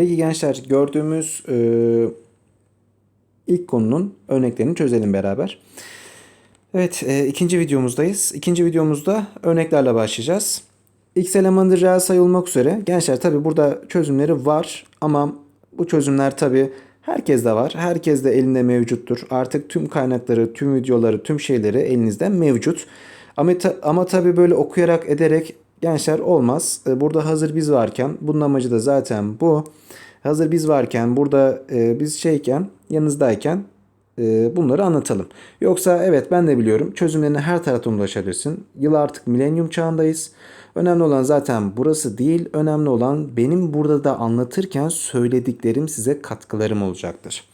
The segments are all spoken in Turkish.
Peki gençler gördüğümüz e, ilk konunun örneklerini çözelim beraber. Evet e, ikinci videomuzdayız. İkinci videomuzda örneklerle başlayacağız. X elemanı reel sayı üzere. Gençler tabi burada çözümleri var ama bu çözümler tabi herkes de var. Herkes de elinde mevcuttur. Artık tüm kaynakları, tüm videoları, tüm şeyleri elinizde mevcut. Ama, ta, ama tabi böyle okuyarak ederek gençler olmaz. E, Burada hazır biz varken bunun amacı da zaten bu. Hazır biz varken burada e, biz şeyken yanınızdayken e, bunları anlatalım. Yoksa evet ben de biliyorum çözümlerine her taraftan ulaşabilirsin. Yıl artık milenyum çağındayız. Önemli olan zaten burası değil. Önemli olan benim burada da anlatırken söylediklerim size katkılarım olacaktır.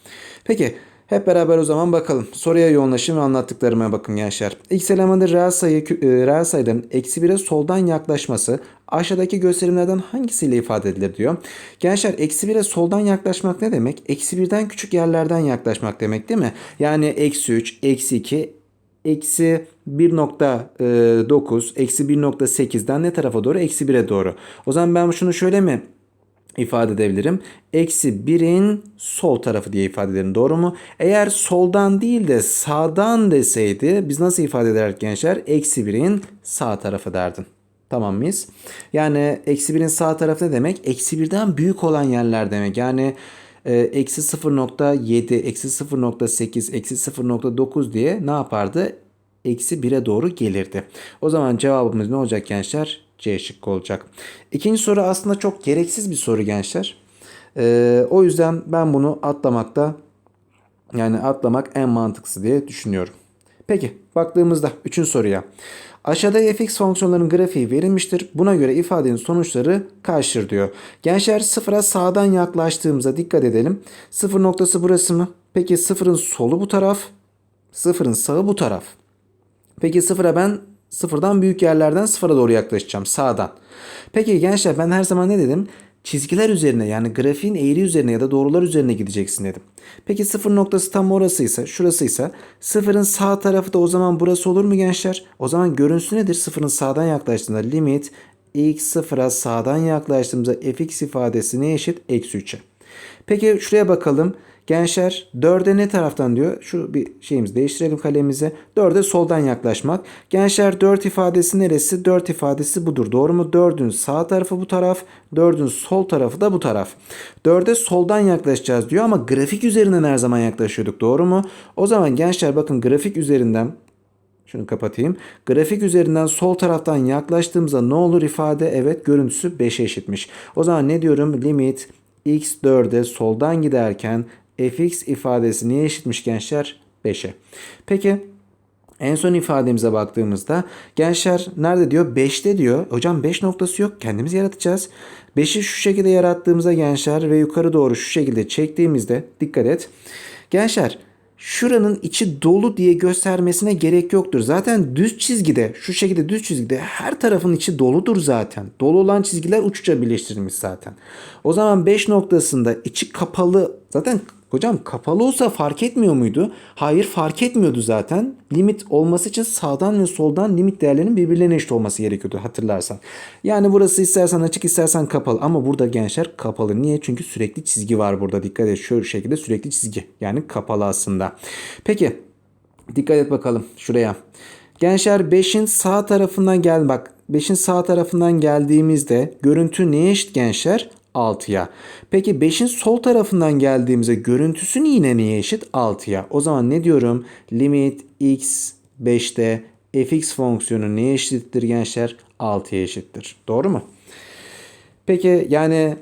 Peki hep beraber o zaman bakalım. Soruya yoğunlaşın ve anlattıklarıma bakın gençler. X elemanı reel, sayı, e, reel sayıların eksi 1'e soldan yaklaşması aşağıdaki gösterimlerden hangisiyle ifade edilir diyor. Gençler eksi 1'e soldan yaklaşmak ne demek? Eksi 1'den küçük yerlerden yaklaşmak demek değil mi? Yani eksi 3, eksi 2, eksi 1.9, eksi 1.8'den ne tarafa doğru? Eksi 1'e doğru. O zaman ben şunu şöyle mi ifade edebilirim. Eksi 1'in sol tarafı diye ifade ederim. Doğru mu? Eğer soldan değil de sağdan deseydi biz nasıl ifade ederdik gençler? Eksi 1'in sağ tarafı derdin. Tamam mıyız? Yani eksi 1'in sağ tarafı ne demek? Eksi 1'den büyük olan yerler demek. Yani e, eksi 0.7, eksi 0.8, eksi 0.9 diye ne yapardı? Eksi 1'e doğru gelirdi. O zaman cevabımız ne olacak gençler? C şıkkı olacak. İkinci soru aslında çok gereksiz bir soru gençler. Ee, o yüzden ben bunu atlamakta yani atlamak en mantıklısı diye düşünüyorum. Peki baktığımızda üçüncü soruya. Aşağıda fx fonksiyonlarının grafiği verilmiştir. Buna göre ifadenin sonuçları karşıdır diyor. Gençler sıfıra sağdan yaklaştığımıza dikkat edelim. Sıfır noktası burası mı? Peki sıfırın solu bu taraf. Sıfırın sağı bu taraf. Peki sıfıra ben sıfırdan büyük yerlerden sıfıra doğru yaklaşacağım sağdan. Peki gençler ben her zaman ne dedim? Çizgiler üzerine yani grafiğin eğri üzerine ya da doğrular üzerine gideceksin dedim. Peki sıfır noktası tam orasıysa şurasıysa sıfırın sağ tarafı da o zaman burası olur mu gençler? O zaman görüntüsü nedir? Sıfırın sağdan yaklaştığında limit x sıfıra sağdan yaklaştığımızda fx ifadesi ne eşit? Eksi 3'e. Peki şuraya bakalım. Gençler 4'e ne taraftan diyor? Şu bir şeyimizi değiştirelim kalemize. 4'e soldan yaklaşmak. Gençler 4 ifadesi neresi? 4 ifadesi budur. Doğru mu? 4'ün sağ tarafı bu taraf. 4'ün sol tarafı da bu taraf. 4'e soldan yaklaşacağız diyor ama grafik üzerinden her zaman yaklaşıyorduk. Doğru mu? O zaman gençler bakın grafik üzerinden şunu kapatayım. Grafik üzerinden sol taraftan yaklaştığımızda ne olur ifade? Evet görüntüsü 5'e eşitmiş. O zaman ne diyorum? Limit x 4'e soldan giderken fx ifadesi neye eşitmiş gençler? 5'e. Peki en son ifademize baktığımızda gençler nerede diyor? 5'te diyor. Hocam 5 noktası yok. Kendimiz yaratacağız. 5'i şu şekilde yarattığımızda gençler ve yukarı doğru şu şekilde çektiğimizde dikkat et. Gençler şuranın içi dolu diye göstermesine gerek yoktur. Zaten düz çizgide şu şekilde düz çizgide her tarafın içi doludur zaten. Dolu olan çizgiler uçça birleştirilmiş zaten. O zaman 5 noktasında içi kapalı zaten Hocam kapalı olsa fark etmiyor muydu? Hayır fark etmiyordu zaten. Limit olması için sağdan ve soldan limit değerlerinin birbirlerine eşit olması gerekiyordu hatırlarsan. Yani burası istersen açık istersen kapalı ama burada gençler kapalı. Niye? Çünkü sürekli çizgi var burada. Dikkat et şu şekilde sürekli çizgi. Yani kapalı aslında. Peki dikkat et bakalım şuraya. Gençler 5'in sağ tarafından gel bak 5'in sağ tarafından geldiğimizde görüntü neye eşit gençler? 6'ya. Peki 5'in sol tarafından geldiğimizde görüntüsü yine neye eşit? 6'ya. O zaman ne diyorum? Limit x 5'te fx fonksiyonu neye eşittir gençler? 6'ya eşittir. Doğru mu? Peki yani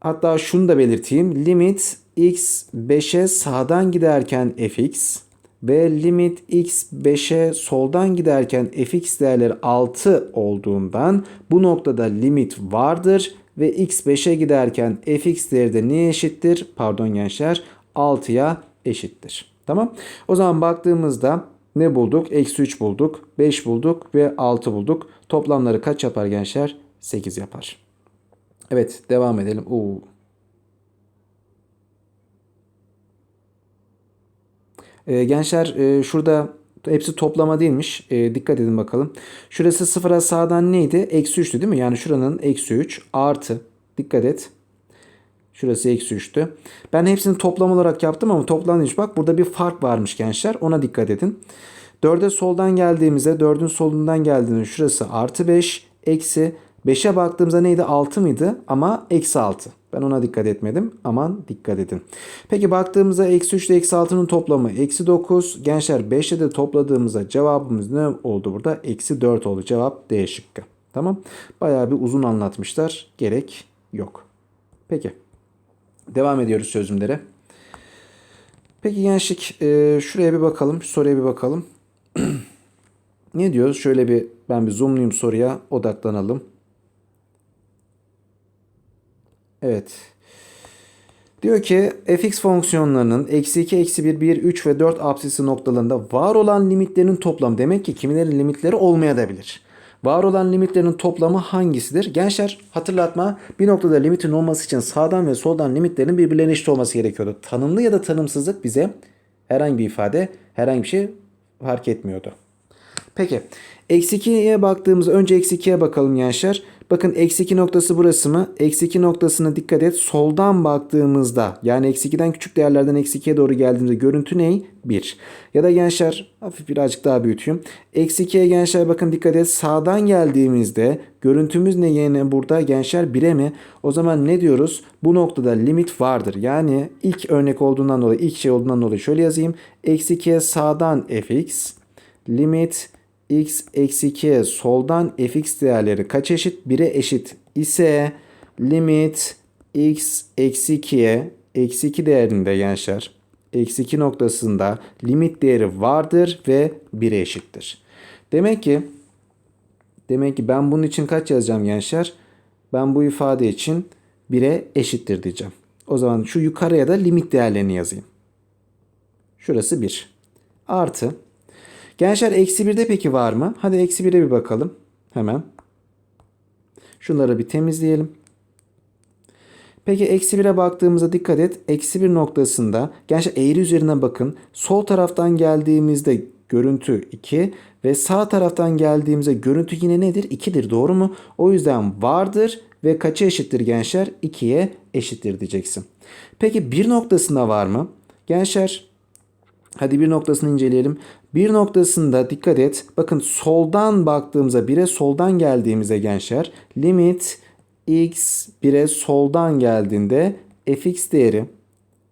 hatta şunu da belirteyim. Limit x 5'e sağdan giderken fx ve limit x 5'e soldan giderken fx değerleri 6 olduğundan bu noktada limit vardır ve x 5'e giderken fx değeri de neye eşittir? Pardon gençler 6'ya eşittir. Tamam. O zaman baktığımızda ne bulduk? Eksi 3 bulduk, 5 bulduk ve 6 bulduk. Toplamları kaç yapar gençler? 8 yapar. Evet devam edelim. Oo. Ee, gençler e, şurada hepsi toplama değilmiş. E, dikkat edin bakalım. Şurası sıfıra sağdan neydi? Eksi 3'tü değil mi? Yani şuranın eksi 3 artı. Dikkat et. Şurası eksi 3'tü. Ben hepsini toplam olarak yaptım ama toplam değilmiş. Bak burada bir fark varmış gençler. Ona dikkat edin. 4'e soldan geldiğimizde 4'ün solundan geldiğinde şurası artı 5 eksi 5'e baktığımızda neydi 6 mıydı ama eksi 6. Ben ona dikkat etmedim. Aman dikkat edin. Peki baktığımızda eksi 3 ile eksi 6'nın toplamı eksi 9. Gençler 5'e de topladığımızda cevabımız ne oldu burada? Eksi 4 oldu. Cevap D şıkkı. Tamam. Bayağı bir uzun anlatmışlar. Gerek yok. Peki. Devam ediyoruz çözümlere. Peki gençlik e, şuraya bir bakalım. Şu soruya bir bakalım. ne diyoruz? Şöyle bir ben bir zoomlayayım soruya odaklanalım. Evet. Diyor ki fx fonksiyonlarının eksi 2, eksi 1, 1, 3 ve 4 apsisi noktalarında var olan limitlerinin toplamı. Demek ki kimilerin limitleri olmayabilir. Var olan limitlerin toplamı hangisidir? Gençler hatırlatma bir noktada limitin olması için sağdan ve soldan limitlerin birbirlerine eşit olması gerekiyordu. Tanımlı ya da tanımsızlık bize herhangi bir ifade, herhangi bir şey fark etmiyordu. Peki. Eksi 2'ye baktığımızda önce eksi 2'ye bakalım gençler. Bakın eksi 2 noktası burası mı? Eksi 2 noktasına dikkat et. Soldan baktığımızda yani eksi 2'den küçük değerlerden eksi 2'ye doğru geldiğimizde görüntü ne? 1. Ya da gençler hafif birazcık daha büyüteyim. Eksi 2'ye gençler bakın dikkat et. Sağdan geldiğimizde görüntümüz ne yine burada gençler 1'e mi? O zaman ne diyoruz? Bu noktada limit vardır. Yani ilk örnek olduğundan dolayı ilk şey olduğundan dolayı şöyle yazayım. Eksi 2'ye sağdan fx limit x eksi 2'ye soldan fx değerleri kaç eşit? 1'e eşit ise limit x eksi 2'ye eksi 2 değerinde gençler eksi 2 noktasında limit değeri vardır ve 1'e eşittir. Demek ki demek ki ben bunun için kaç yazacağım gençler? Ben bu ifade için 1'e eşittir diyeceğim. O zaman şu yukarıya da limit değerlerini yazayım. Şurası 1. Artı Gençler eksi 1'de peki var mı? Hadi eksi 1'e bir bakalım. Hemen. Şunları bir temizleyelim. Peki eksi 1'e baktığımızda dikkat et. Eksi 1 noktasında gençler eğri üzerinden bakın. Sol taraftan geldiğimizde görüntü 2 ve sağ taraftan geldiğimizde görüntü yine nedir? 2'dir doğru mu? O yüzden vardır ve kaça eşittir gençler? 2'ye eşittir diyeceksin. Peki bir noktasında var mı? Gençler hadi bir noktasını inceleyelim. Bir noktasında dikkat et. Bakın soldan baktığımızda 1'e soldan geldiğimizde gençler limit x 1'e soldan geldiğinde fx değeri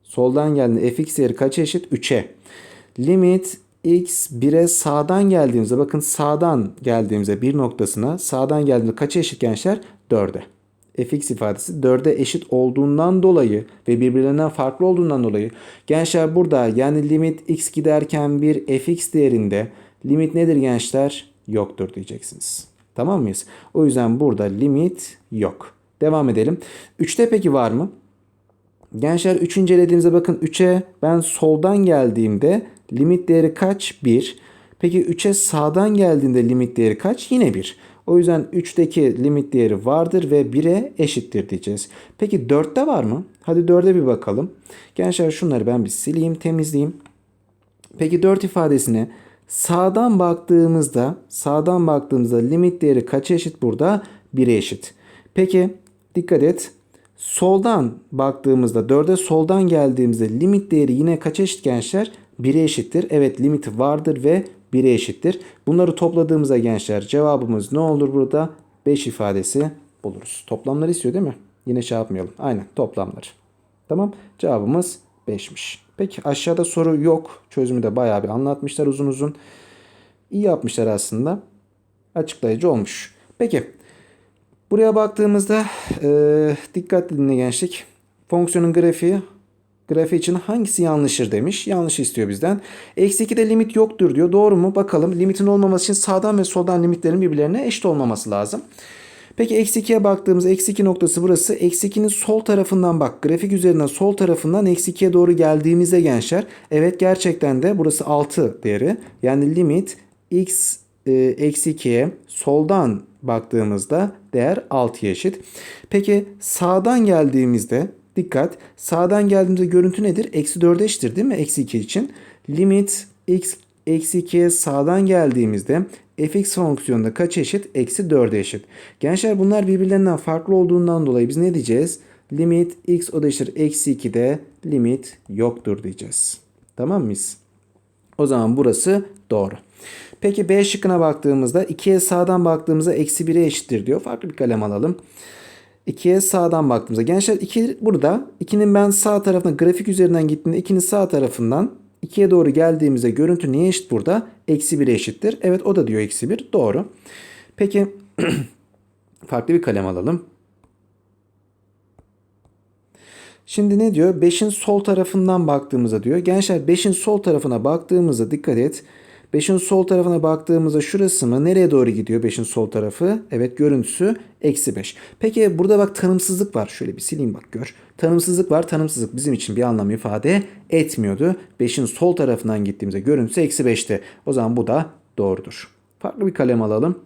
soldan geldiğinde fx değeri kaça eşit? 3'e. Limit x 1'e sağdan geldiğimizde bakın sağdan geldiğimizde bir noktasına sağdan geldiğimizde kaça eşit gençler? 4'e fx ifadesi 4'e eşit olduğundan dolayı ve birbirlerinden farklı olduğundan dolayı gençler burada yani limit x giderken bir fx değerinde limit nedir gençler? Yoktur diyeceksiniz. Tamam mıyız? O yüzden burada limit yok. Devam edelim. 3'te peki var mı? Gençler 3 incelediğimizde bakın 3'e ben soldan geldiğimde limit değeri kaç? 1. Peki 3'e sağdan geldiğinde limit değeri kaç? Yine 1. O yüzden 3'teki limit değeri vardır ve 1'e eşittir diyeceğiz. Peki 4'te var mı? Hadi 4'e bir bakalım. Gençler şunları ben bir sileyim, temizleyeyim. Peki 4 ifadesine sağdan baktığımızda, sağdan baktığımızda limit değeri kaça eşit burada? 1'e eşit. Peki dikkat et. Soldan baktığımızda 4'e soldan geldiğimizde limit değeri yine kaça eşit gençler? 1'e eşittir. Evet limiti vardır ve 1'e eşittir. Bunları topladığımızda gençler cevabımız ne olur burada? 5 ifadesi buluruz. Toplamları istiyor değil mi? Yine şey yapmayalım. Aynen toplamları. Tamam. Cevabımız 5'miş. Peki aşağıda soru yok. Çözümü de bayağı bir anlatmışlar uzun uzun. İyi yapmışlar aslında. Açıklayıcı olmuş. Peki. Buraya baktığımızda e, dikkatli dinle gençlik. Fonksiyonun grafiği grafiği için hangisi yanlıştır demiş. Yanlış istiyor bizden. Eksi 2'de limit yoktur diyor. Doğru mu? Bakalım. Limitin olmaması için sağdan ve soldan limitlerin birbirlerine eşit olmaması lazım. Peki eksi 2'ye baktığımız eksi 2 noktası burası. Eksi 2'nin sol tarafından bak grafik üzerinden sol tarafından eksi 2'ye doğru geldiğimizde gençler. Evet gerçekten de burası 6 değeri. Yani limit x e, eksi 2'ye soldan baktığımızda değer 6'ya eşit. Peki sağdan geldiğimizde Dikkat. Sağdan geldiğimizde görüntü nedir? Eksi 4'e eşittir değil mi? Eksi 2 için. Limit x eksi 2'ye sağdan geldiğimizde fx fonksiyonunda kaç eşit? Eksi 4'e eşit. Gençler bunlar birbirlerinden farklı olduğundan dolayı biz ne diyeceğiz? limit x o da eşittir eksi 2'de limit yoktur diyeceğiz. Tamam mıyız? O zaman burası doğru. Peki B şıkkına baktığımızda 2'ye sağdan baktığımızda eksi 1'e eşittir diyor. Farklı bir kalem alalım. 2'ye sağdan baktığımızda. Gençler 2 burada. 2'nin ben sağ tarafına grafik üzerinden gittiğinde 2'nin sağ tarafından 2'ye doğru geldiğimizde görüntü neye eşit burada? Eksi 1'e eşittir. Evet o da diyor eksi 1. Doğru. Peki farklı bir kalem alalım. Şimdi ne diyor? 5'in sol tarafından baktığımızda diyor. Gençler 5'in sol tarafına baktığımızda dikkat et. 5'in sol tarafına baktığımızda şurası mı? Nereye doğru gidiyor 5'in sol tarafı? Evet görüntüsü eksi 5. Peki burada bak tanımsızlık var. Şöyle bir sileyim bak gör. Tanımsızlık var. Tanımsızlık bizim için bir anlam ifade etmiyordu. 5'in sol tarafından gittiğimizde görüntüsü eksi 5'ti. O zaman bu da doğrudur. Farklı bir kalem alalım.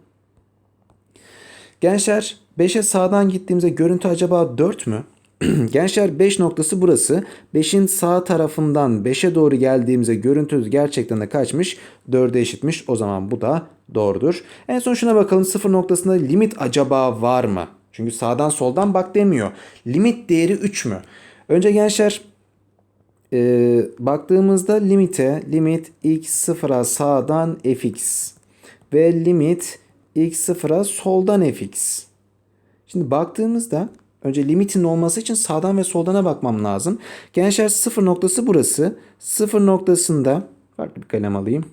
Gençler 5'e sağdan gittiğimizde görüntü acaba 4 mü? Gençler 5 noktası burası. 5'in sağ tarafından 5'e doğru geldiğimizde görüntü gerçekten de kaçmış? 4'e eşitmiş. O zaman bu da doğrudur. En son şuna bakalım. 0 noktasında limit acaba var mı? Çünkü sağdan soldan bak demiyor. Limit değeri 3 mü? Önce gençler e, baktığımızda limite limit x sıfıra sağdan fx ve limit x sıfıra soldan fx. Şimdi baktığımızda önce limitin olması için sağdan ve soldana bakmam lazım. Gençler sıfır noktası burası. Sıfır noktasında farklı bir kalem alayım.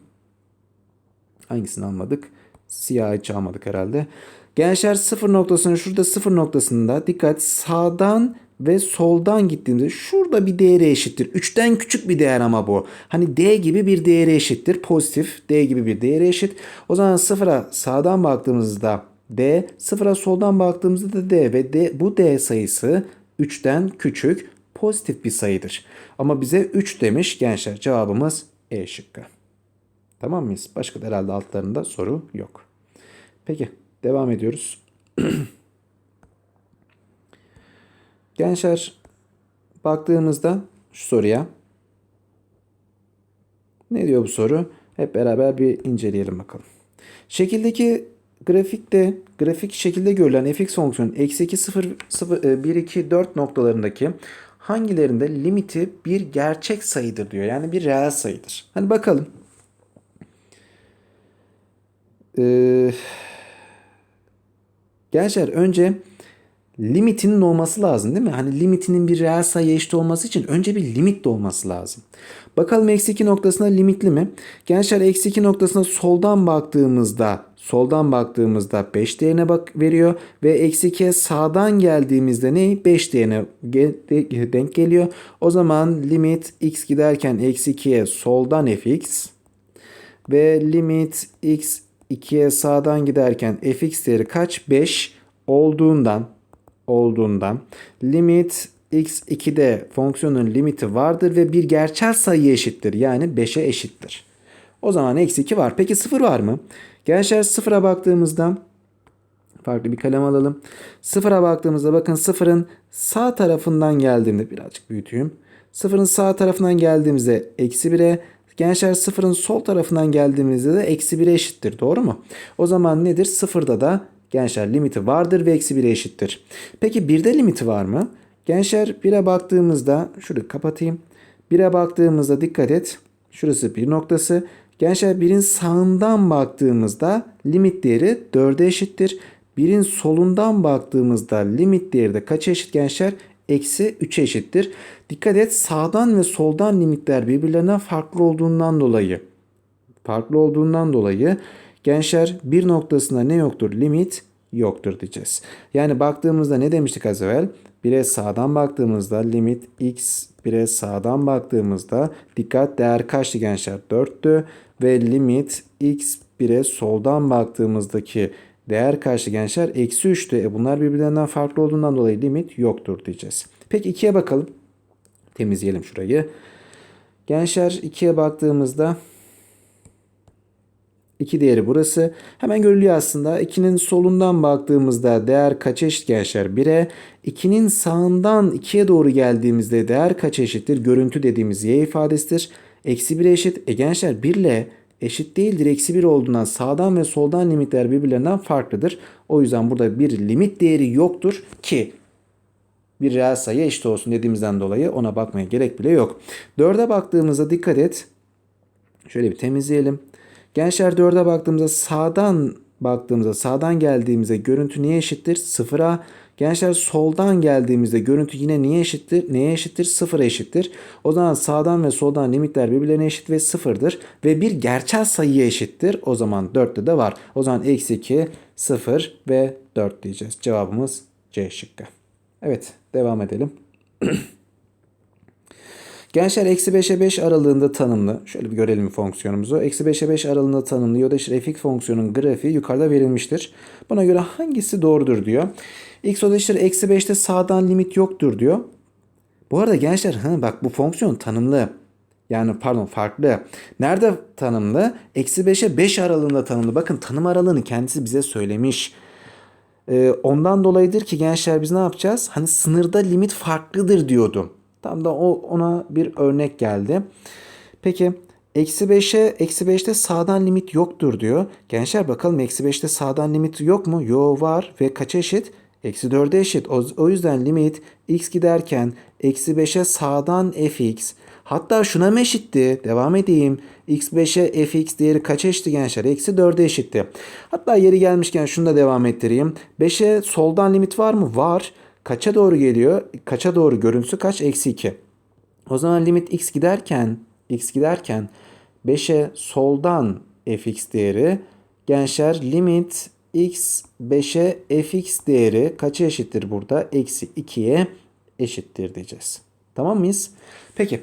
Hangisini almadık? Siyah hiç almadık herhalde. Gençler sıfır noktasının şurada sıfır noktasında dikkat sağdan ve soldan gittiğimizde şurada bir değere eşittir. 3'ten küçük bir değer ama bu. Hani D gibi bir değere eşittir. Pozitif D gibi bir değere eşit. O zaman sıfıra sağdan baktığımızda D, sıfıra soldan baktığımızda da D ve D, bu D sayısı 3'ten küçük pozitif bir sayıdır. Ama bize 3 demiş gençler. Cevabımız E şıkkı. Tamam mıyız? Başka da herhalde altlarında soru yok. Peki devam ediyoruz. Gençler baktığımızda şu soruya ne diyor bu soru? Hep beraber bir inceleyelim bakalım. Şekildeki grafikte grafik şekilde görülen fx fonksiyonu eksi 2 0 0 1 2 4 noktalarındaki hangilerinde limiti bir gerçek sayıdır diyor. Yani bir reel sayıdır. Hani bakalım. Ee, gençler önce limitinin olması lazım değil mi? Hani limitinin bir reel sayıya eşit olması için önce bir limit de olması lazım. Bakalım eksi 2 noktasına limitli mi? Gençler eksi 2 noktasına soldan baktığımızda soldan baktığımızda 5 değerine bak veriyor ve eksi 2'ye sağdan geldiğimizde ne? 5 değerine denk geliyor. O zaman limit x giderken eksi 2'ye soldan fx ve limit x 2'ye sağdan giderken fx değeri kaç? 5 olduğundan olduğundan limit x2'de fonksiyonun limiti vardır ve bir gerçel sayı eşittir. Yani 5'e eşittir. O zaman eksi 2 var. Peki 0 var mı? Gençler 0'a baktığımızda farklı bir kalem alalım. 0'a baktığımızda bakın 0'ın sağ tarafından geldiğimde birazcık büyüteyim. 0'ın sağ tarafından geldiğimizde eksi 1'e Gençler 0'ın sol tarafından geldiğimizde de eksi 1'e eşittir. Doğru mu? O zaman nedir? 0'da da Gençler limiti vardır ve eksi 1'e eşittir. Peki 1'de limiti var mı? Gençler 1'e baktığımızda şurayı kapatayım. 1'e baktığımızda dikkat et. Şurası bir noktası. Gençler 1'in sağından baktığımızda limit değeri 4'e eşittir. 1'in solundan baktığımızda limit değeri de kaça eşit gençler? Eksi 3'e eşittir. Dikkat et sağdan ve soldan limitler birbirlerinden farklı olduğundan dolayı farklı olduğundan dolayı Gençler bir noktasında ne yoktur? Limit yoktur diyeceğiz. Yani baktığımızda ne demiştik az evvel? 1'e sağdan baktığımızda limit x 1'e sağdan baktığımızda dikkat değer kaçtı gençler? 4'tü ve limit x 1'e soldan baktığımızdaki değer kaçtı gençler? Eksi 3'tü. E bunlar birbirlerinden farklı olduğundan dolayı limit yoktur diyeceğiz. Peki 2'ye bakalım. Temizleyelim şurayı. Gençler 2'ye baktığımızda 2 değeri burası. Hemen görülüyor aslında. 2'nin solundan baktığımızda değer kaç eşit gençler? 1'e. 2'nin sağından 2'ye doğru geldiğimizde değer kaç eşittir? Görüntü dediğimiz y ifadesidir. Eksi 1'e eşit. E gençler 1 ile eşit değildir. Eksi 1 olduğundan sağdan ve soldan limitler birbirlerinden farklıdır. O yüzden burada bir limit değeri yoktur ki bir reel sayı eşit olsun dediğimizden dolayı ona bakmaya gerek bile yok. 4'e baktığımızda dikkat et. Şöyle bir temizleyelim. Gençler 4'e baktığımızda sağdan baktığımızda sağdan geldiğimizde görüntü neye eşittir? Sıfıra. Gençler soldan geldiğimizde görüntü yine niye eşittir? Neye eşittir? Sıfıra eşittir. O zaman sağdan ve soldan limitler birbirlerine eşit ve sıfırdır. Ve bir gerçel sayıya eşittir. O zaman 4'te de var. O zaman eksi 2, 0 ve 4 diyeceğiz. Cevabımız C şıkkı. Evet devam edelim. Gençler eksi 5'e 5 aralığında tanımlı. Şöyle bir görelim fonksiyonumuzu. Eksi 5'e 5 aralığında tanımlı Yodaşır fx fonksiyonun grafiği yukarıda verilmiştir. Buna göre hangisi doğrudur diyor. x odaşır eksi 5'te sağdan limit yoktur diyor. Bu arada gençler hı, bak bu fonksiyon tanımlı. Yani pardon farklı. Nerede tanımlı? Eksi 5'e 5 aralığında tanımlı. Bakın tanım aralığını kendisi bize söylemiş. Ee, ondan dolayıdır ki gençler biz ne yapacağız? Hani sınırda limit farklıdır diyordum. Tam da o ona bir örnek geldi. Peki eksi 5'e eksi 5'te sağdan limit yoktur diyor. Gençler bakalım eksi 5'te sağdan limit yok mu? Yo var ve kaça eşit? Eksi 4'e eşit. O, o yüzden limit x giderken eksi 5'e sağdan fx Hatta şuna mı eşitti? Devam edeyim. x5'e fx değeri kaça eşitti gençler? Eksi 4'e eşitti. Hatta yeri gelmişken şunu da devam ettireyim. 5'e soldan limit var mı? Var. Kaça doğru geliyor? Kaça doğru görüntüsü kaç? Eksi 2. O zaman limit x giderken x giderken 5'e soldan fx değeri gençler limit x 5'e fx değeri kaça eşittir burada? Eksi 2'ye eşittir diyeceğiz. Tamam mıyız? Peki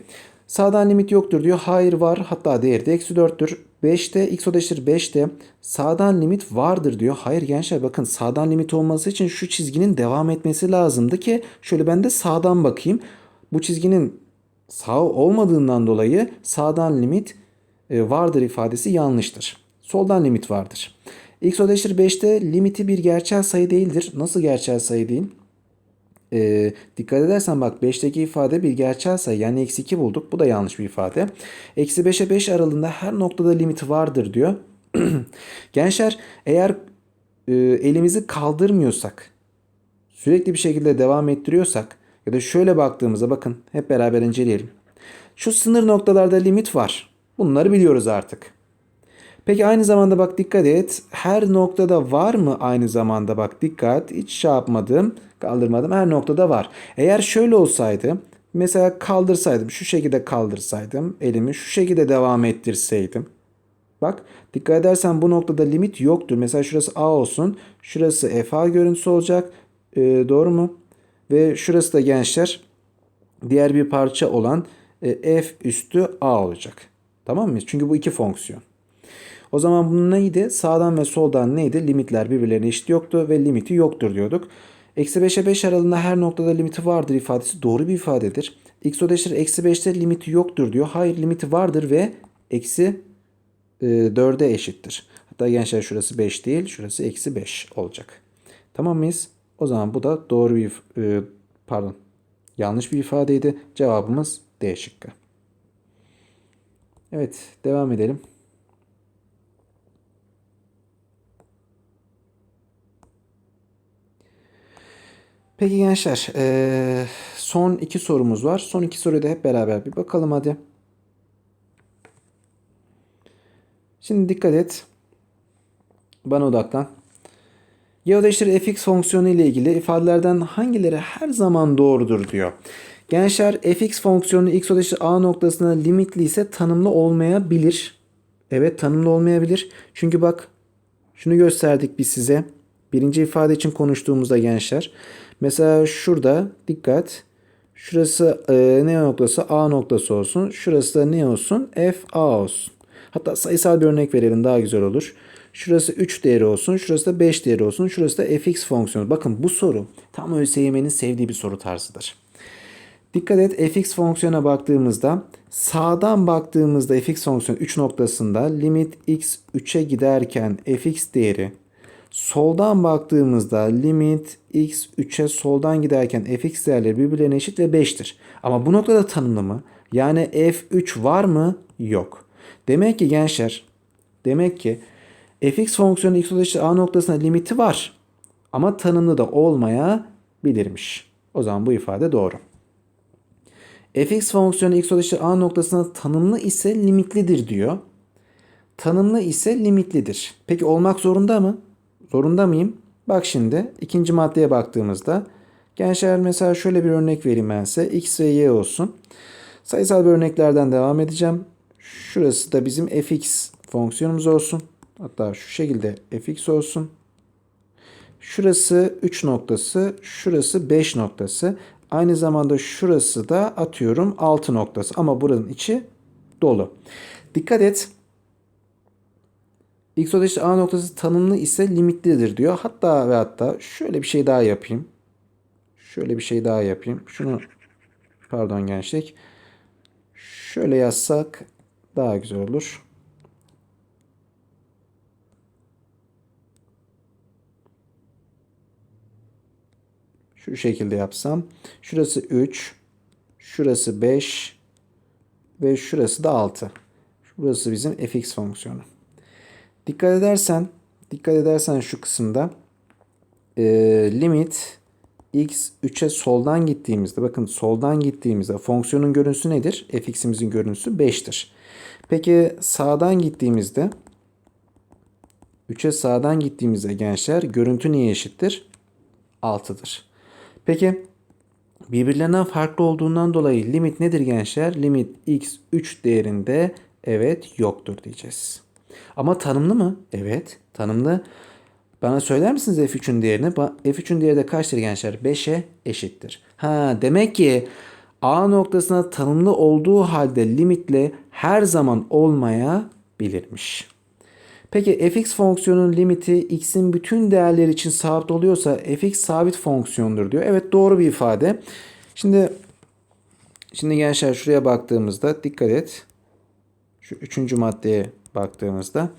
sağdan limit yoktur diyor. Hayır var. Hatta değeri de eksi 4'tür. 5'te x odaştır 5'te sağdan limit vardır diyor. Hayır gençler bakın sağdan limit olması için şu çizginin devam etmesi lazımdı ki şöyle ben de sağdan bakayım. Bu çizginin sağ olmadığından dolayı sağdan limit e, vardır ifadesi yanlıştır. Soldan limit vardır. x odaştır 5'te limiti bir gerçel sayı değildir. Nasıl gerçel sayı değil? E, dikkat edersen bak 5'teki ifade bir gerçel yani eksi 2 bulduk. Bu da yanlış bir ifade. Eksi 5'e 5 aralığında her noktada limit vardır diyor. Gençler eğer e, elimizi kaldırmıyorsak sürekli bir şekilde devam ettiriyorsak ya da şöyle baktığımızda bakın hep beraber inceleyelim. Şu sınır noktalarda limit var. Bunları biliyoruz artık. Peki aynı zamanda bak dikkat et. Her noktada var mı aynı zamanda bak dikkat. Hiç şey yapmadım. Kaldırmadım. Her noktada var. Eğer şöyle olsaydı mesela kaldırsaydım şu şekilde kaldırsaydım elimi şu şekilde devam ettirseydim. Bak dikkat edersen bu noktada limit yoktur. Mesela şurası A olsun. Şurası FA görüntüsü olacak. Ee, doğru mu? Ve şurası da gençler diğer bir parça olan e, F üstü A olacak. Tamam mı? Çünkü bu iki fonksiyon. O zaman bunun neydi? Sağdan ve soldan neydi? Limitler birbirlerine eşit yoktu ve limiti yoktur diyorduk. Eksi 5'e 5 aralığında her noktada limiti vardır ifadesi doğru bir ifadedir. X ödeştir eksi 5'te limiti yoktur diyor. Hayır limiti vardır ve eksi e, 4'e eşittir. Hatta gençler şurası 5 değil şurası eksi 5 olacak. Tamam mıyız? O zaman bu da doğru bir e, pardon yanlış bir ifadeydi. Cevabımız D şıkkı. Evet devam edelim. Peki gençler ee, son iki sorumuz var. Son iki soruyu da hep beraber bir bakalım hadi. Şimdi dikkat et. Bana odaklan. Geodaşları fx fonksiyonu ile ilgili ifadelerden hangileri her zaman doğrudur diyor. Gençler fx fonksiyonu x odaşları a noktasına limitli ise tanımlı olmayabilir. Evet tanımlı olmayabilir. Çünkü bak şunu gösterdik biz size. Birinci ifade için konuştuğumuzda gençler. Mesela şurada dikkat. Şurası e, ne noktası? A noktası olsun. Şurası da ne olsun? F A olsun. Hatta sayısal bir örnek verelim daha güzel olur. Şurası 3 değeri olsun. Şurası da 5 değeri olsun. Şurası da fx fonksiyonu. Bakın bu soru tam ÖSYM'nin sevdiği bir soru tarzıdır. Dikkat et fx fonksiyona baktığımızda sağdan baktığımızda fx fonksiyonu 3 noktasında limit x 3'e giderken fx değeri Soldan baktığımızda limit x 3'e soldan giderken fx değerleri birbirlerine eşit ve 5'tir. Ama bu noktada tanımlı mı? Yani f3 var mı? Yok. Demek ki gençler, demek ki fx fonksiyonu x eşit a noktasına limiti var. Ama tanımlı da olmayabilirmiş. O zaman bu ifade doğru. fx fonksiyonu x eşittir a noktasına tanımlı ise limitlidir diyor. Tanımlı ise limitlidir. Peki olmak zorunda mı? Zorunda mıyım? Bak şimdi ikinci maddeye baktığımızda gençler mesela şöyle bir örnek vereyim ben size. x ve y olsun. Sayısal bir örneklerden devam edeceğim. Şurası da bizim fx fonksiyonumuz olsun. Hatta şu şekilde fx olsun. Şurası 3 noktası, şurası 5 noktası. Aynı zamanda şurası da atıyorum 6 noktası ama buranın içi dolu. Dikkat et. X eşittir A noktası tanımlı ise limitlidir diyor. Hatta ve hatta şöyle bir şey daha yapayım. Şöyle bir şey daha yapayım. Şunu pardon gençlik. Şöyle yazsak daha güzel olur. Şu şekilde yapsam. Şurası 3. Şurası 5. Ve şurası da 6. Burası bizim fx fonksiyonu. Dikkat edersen, dikkat edersen şu kısımda e, limit x 3'e soldan gittiğimizde bakın soldan gittiğimizde fonksiyonun görüntüsü nedir? fx'imizin görüntüsü 5'tir. Peki sağdan gittiğimizde 3'e sağdan gittiğimizde gençler görüntü niye eşittir? 6'dır. Peki birbirlerinden farklı olduğundan dolayı limit nedir gençler? Limit x 3 değerinde evet yoktur diyeceğiz. Ama tanımlı mı? Evet tanımlı. Bana söyler misiniz f3'ün değerini? f3'ün değeri de kaçtır gençler? 5'e eşittir. Ha demek ki a noktasına tanımlı olduğu halde limitle her zaman olmayabilirmiş. Peki fx fonksiyonun limiti x'in bütün değerleri için sabit oluyorsa fx sabit fonksiyondur diyor. Evet doğru bir ifade. Şimdi şimdi gençler şuraya baktığımızda dikkat et. Şu üçüncü maddeye baktığımızda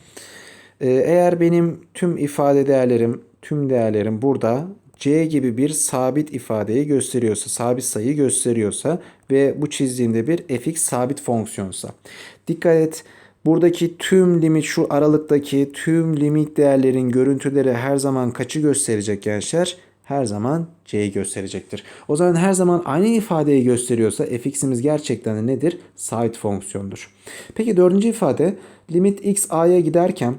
e, eğer benim tüm ifade değerlerim tüm değerlerim burada c gibi bir sabit ifadeyi gösteriyorsa, sabit sayı gösteriyorsa ve bu çizdiğimde bir fx sabit fonksiyonsa. Dikkat et. Buradaki tüm limit şu aralıktaki tüm limit değerlerin görüntüleri her zaman kaçı gösterecek gençler? Her zaman c'yi gösterecektir. O zaman her zaman aynı ifadeyi gösteriyorsa fx'imiz gerçekten de nedir? Sabit fonksiyondur. Peki dördüncü ifade limit x a'ya giderken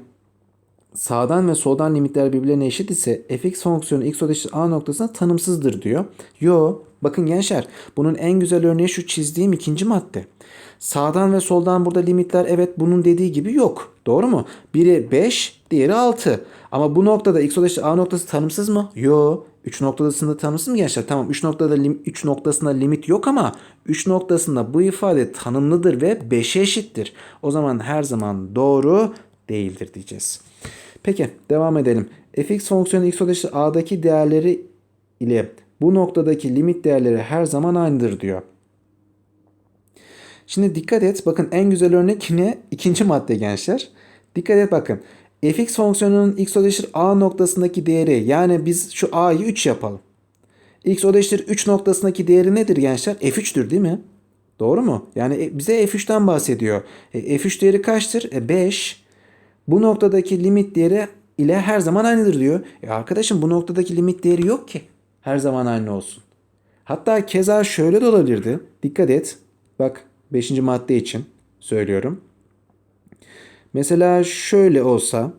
sağdan ve soldan limitler birbirlerine eşit ise fx fonksiyonu x eşittir a noktasına tanımsızdır diyor. Yo bakın gençler bunun en güzel örneği şu çizdiğim ikinci madde. Sağdan ve soldan burada limitler evet bunun dediği gibi yok. Doğru mu? Biri 5, diğeri 6. Ama bu noktada x eşittir a noktası tanımsız mı? Yo. 3 noktasında tanımsız mı gençler? Tamam 3 noktada 3 noktasında limit yok ama 3 noktasında bu ifade tanımlıdır ve 5'e eşittir. O zaman her zaman doğru değildir diyeceğiz. Peki devam edelim. fx fonksiyonu x eşittir a'daki değerleri ile bu noktadaki limit değerleri her zaman aynıdır diyor. Şimdi dikkat et. Bakın en güzel örnek yine ikinci madde gençler. Dikkat et bakın. Fx fonksiyonunun x eşittir a noktasındaki değeri yani biz şu a'yı 3 yapalım. x eşittir 3 noktasındaki değeri nedir gençler? f3'tür değil mi? Doğru mu? Yani bize f3'ten bahsediyor. E, f3 değeri kaçtır? E, 5. Bu noktadaki limit değeri ile her zaman aynıdır diyor. E arkadaşım bu noktadaki limit değeri yok ki. Her zaman aynı olsun. Hatta keza şöyle de olabilirdi. Dikkat et. Bak 5. madde için söylüyorum. Mesela şöyle olsa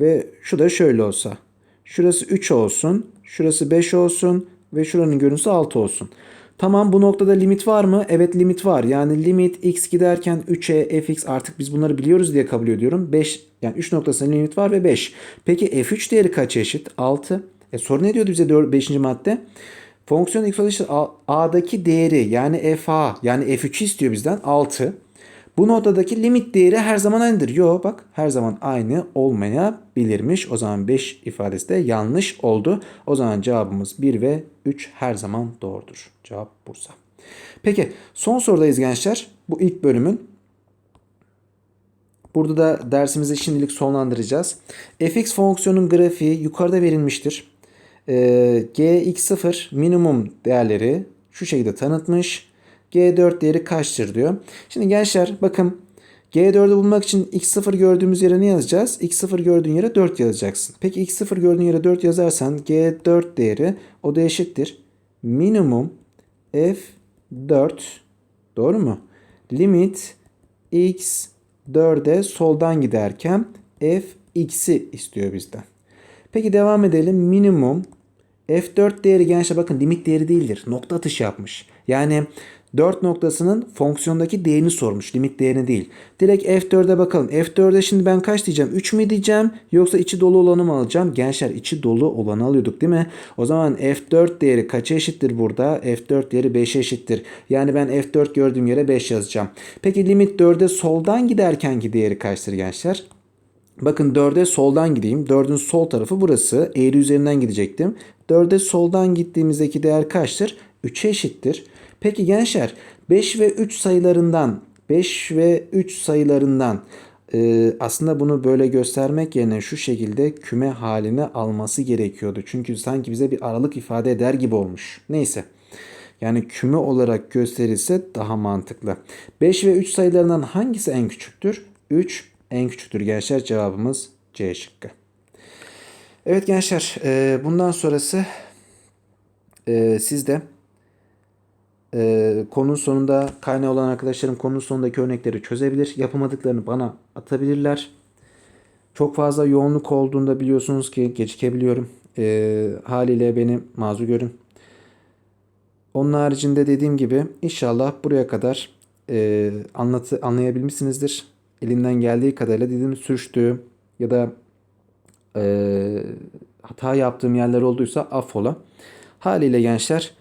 ve şu da şöyle olsa. Şurası 3 olsun, şurası 5 olsun ve şuranın görüntüsü 6 olsun. Tamam bu noktada limit var mı? Evet limit var. Yani limit x giderken 3'e fx artık biz bunları biliyoruz diye kabul ediyorum. 5 yani 3 noktasında limit var ve 5. Peki f3 değeri kaç eşit? 6. E soru ne diyordu bize 5. madde? Fonksiyon x eşittir a'daki değeri yani fa yani f3'ü istiyor bizden 6. Bu noktadaki limit değeri her zaman aynıdır. Yo bak her zaman aynı olmayabilirmiş. O zaman 5 ifadesi de yanlış oldu. O zaman cevabımız 1 ve 3 her zaman doğrudur. Cevap Bursa. Peki son sorudayız gençler. Bu ilk bölümün. Burada da dersimizi şimdilik sonlandıracağız. fx fonksiyonun grafiği yukarıda verilmiştir. Ee, gx0 minimum değerleri şu şekilde tanıtmış. G4 değeri kaçtır diyor. Şimdi gençler bakın G4'ü bulmak için x0 gördüğümüz yere ne yazacağız? x0 gördüğün yere 4 yazacaksın. Peki x0 gördüğün yere 4 yazarsan G4 değeri o da eşittir. Minimum F4 doğru mu? Limit x 4'e soldan giderken fx'i istiyor bizden. Peki devam edelim. Minimum f4 değeri gençler bakın limit değeri değildir. Nokta atışı yapmış. Yani 4 noktasının fonksiyondaki değerini sormuş. Limit değerini değil. Direkt F4'e bakalım. F4'e şimdi ben kaç diyeceğim? 3 mü diyeceğim? Yoksa içi dolu olanı mı alacağım? Gençler içi dolu olanı alıyorduk değil mi? O zaman F4 değeri kaça eşittir burada? F4 değeri 5'e eşittir. Yani ben F4 gördüğüm yere 5 yazacağım. Peki limit 4'e soldan giderkenki değeri kaçtır gençler? Bakın 4'e soldan gideyim. 4'ün sol tarafı burası. Eğri üzerinden gidecektim. 4'e soldan gittiğimizdeki değer kaçtır? 3'e eşittir. Peki gençler 5 ve 3 sayılarından 5 ve 3 sayılarından e, aslında bunu böyle göstermek yerine şu şekilde küme haline alması gerekiyordu. Çünkü sanki bize bir aralık ifade eder gibi olmuş. Neyse. Yani küme olarak gösterilse daha mantıklı. 5 ve 3 sayılarından hangisi en küçüktür? 3 en küçüktür gençler. Cevabımız C şıkkı. Evet gençler e, bundan sonrası e, sizde e, konunun sonunda kaynağı olan arkadaşlarım konunun sonundaki örnekleri çözebilir. Yapamadıklarını bana atabilirler. Çok fazla yoğunluk olduğunda biliyorsunuz ki gecikebiliyorum. E, haliyle beni mazur görün. Onun haricinde dediğim gibi inşallah buraya kadar e, anlatı anlayabilmişsinizdir. Elimden geldiği kadarıyla dilim sürçtüğü ya da e, hata yaptığım yerler olduysa affola. Haliyle gençler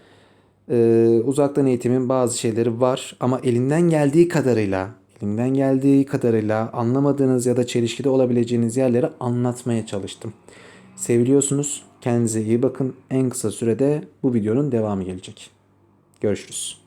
e, uzaktan eğitimin bazı şeyleri var ama elimden geldiği kadarıyla elimden geldiği kadarıyla anlamadığınız ya da çelişkide olabileceğiniz yerleri anlatmaya çalıştım. Seviliyorsunuz. Kendinize iyi bakın. En kısa sürede bu videonun devamı gelecek. Görüşürüz.